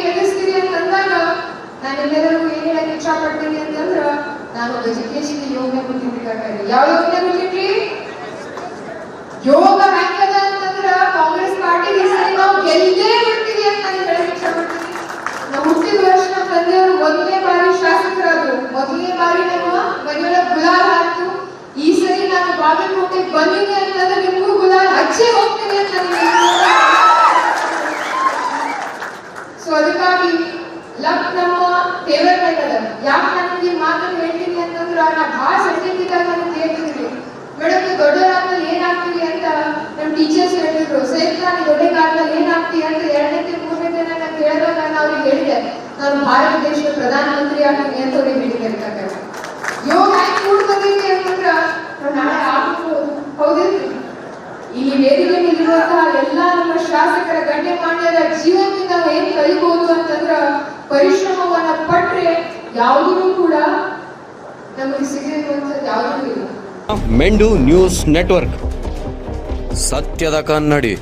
ಎದುರಿಸ್ತೀರಿ ಅಂತಂದಾಗ ನಾನು ಎಲ್ಲರಿಗೂ ಏನ್ ಹೇಳಕ್ ಇಷ್ಟಪಡ್ತೀನಿ ಅಂತಂದ್ರ ನಾನು ಒಬ್ಬ ಯೋಗ ಯೋಗನೆ ಬಿಟ್ಟಿರ್ಬೇಕಾಗ್ತದೆ ಯಾವ ಯೋಗನೆ ಯೋಗ ಹೆಂಗದ ಅಂತಂದ್ರ ಕಾಂಗ್ರೆಸ್ ಪಾರ್ಟಿ ಹೆಸರು ಸರಿ ನಾವು ಗೆಲ್ಲೇ ಬಿಡ್ತೀವಿ ಅಂತ ನಾನು ಹೇಳಕ್ ಇಷ್ಟಪಡ್ತೀನಿ ನಾವು ಹುಟ್ಟಿದ ವರ್ಷ ನಮ್ಮ ತಂದೆಯವರು ಮೊದಲನೇ ಬಾರಿ ಶಾಸಕರಾದ್ರು. ಮೊದಲನೇ ಬಾರಿ ನಮ್ಮ ಮನೆಯೊಳಗೆ ಗುಲಾಲ್ ಹಾಕ್ತು ಈ ಸರಿ ನಾನು ಬಾಗಲಕೋಟೆಗೆ ಬಂದಿದ್ದೆ ಅಂತಂದ್ರೆ ನಿಮಗೂ ಗುಲಾಲ್ ಹಚ್ಚೇ ಹೋಗ್ತೀನಿ ಅಂತ ನಾನು ಸೊ ಅದಕ್ಕಾಗಿ ಲಕ್ ನಮ್ಮ ಫೇವರ್ ಅದ ಯಾಕೆ ನಾನು ಈ ಮಾತನ್ನು ಹೇಳ್ತೀನಿ ಅಂತಂದ್ರೆ ನಾನು ಭಾಳ ಸಣ್ಣಕ್ಕಿದ್ದಾಗ ನಾನು ಹೇಳ್ತಿದ್ರಿ ಮೇಡಮ್ ನೀವು ದೊಡ್ಡವರಾದ್ಮೇಲೆ ಏನಾಗ್ತೀರಿ ಅಂತ ನಮ್ಮ ಟೀಚರ್ಸ್ ಹೇಳಿದ್ರು. ಸೇಫ್ ನಾನು ದೊಡ್ಡಗಾದ್ಮೇಲೆ ಏನಾಗ್ತೀವಿ ಅಂತ ಎರಡನೇ ಮೂರನೇ ನಾನು ಕೇಳಿದಾಗ ನಾನು ಅವ್ರಿಗೆ ಹೇಳಿದೆ. ನಾನು ಭಾರತ ದೇಶದ ಪ್ರಧಾನಮಂತ್ರಿ ಆಗ್ತೀನಿ ಅಂತ ಅವ್ರಿಗೆ ಹೇಳಿದೆ ಯೋಗ ಹ್ಯಾಂಗ್ ಕೂಡ್ ಅಂತಂದ್ರ ನಾಳೆ ಆಗ್ಬೋದು ಹೌದಿಲ್ರಿ ಈ ವೇದಿಕೆಯಲ್ಲಿರುವಂತಹ ಎಲ್ಲ ನಮ್ಮ ಶಾಸಕರ ಗಣ್ಯಮಾನ್ಯರ ಜೀವನದಿಂದ ನಾವು ಏನ್ ಕಲಿಬಹುದು ಅಂತಂದ್ರ ಪರಿಶ್ರಮವನ್ನ ಪಟ್ಟರೆ ಯಾವುದೂ ಕೂಡ ನಮಗೆ ಸಿಗಿರುವಂತದ್ದು ಯಾವುದೂ ಇಲ್ಲ. ಮೆಂಡು ನ್ಯೂಸ್ ನೆಟ್ವರ್ಕ್. ಸತ್ಯದ ಕನ್ನಡಿ.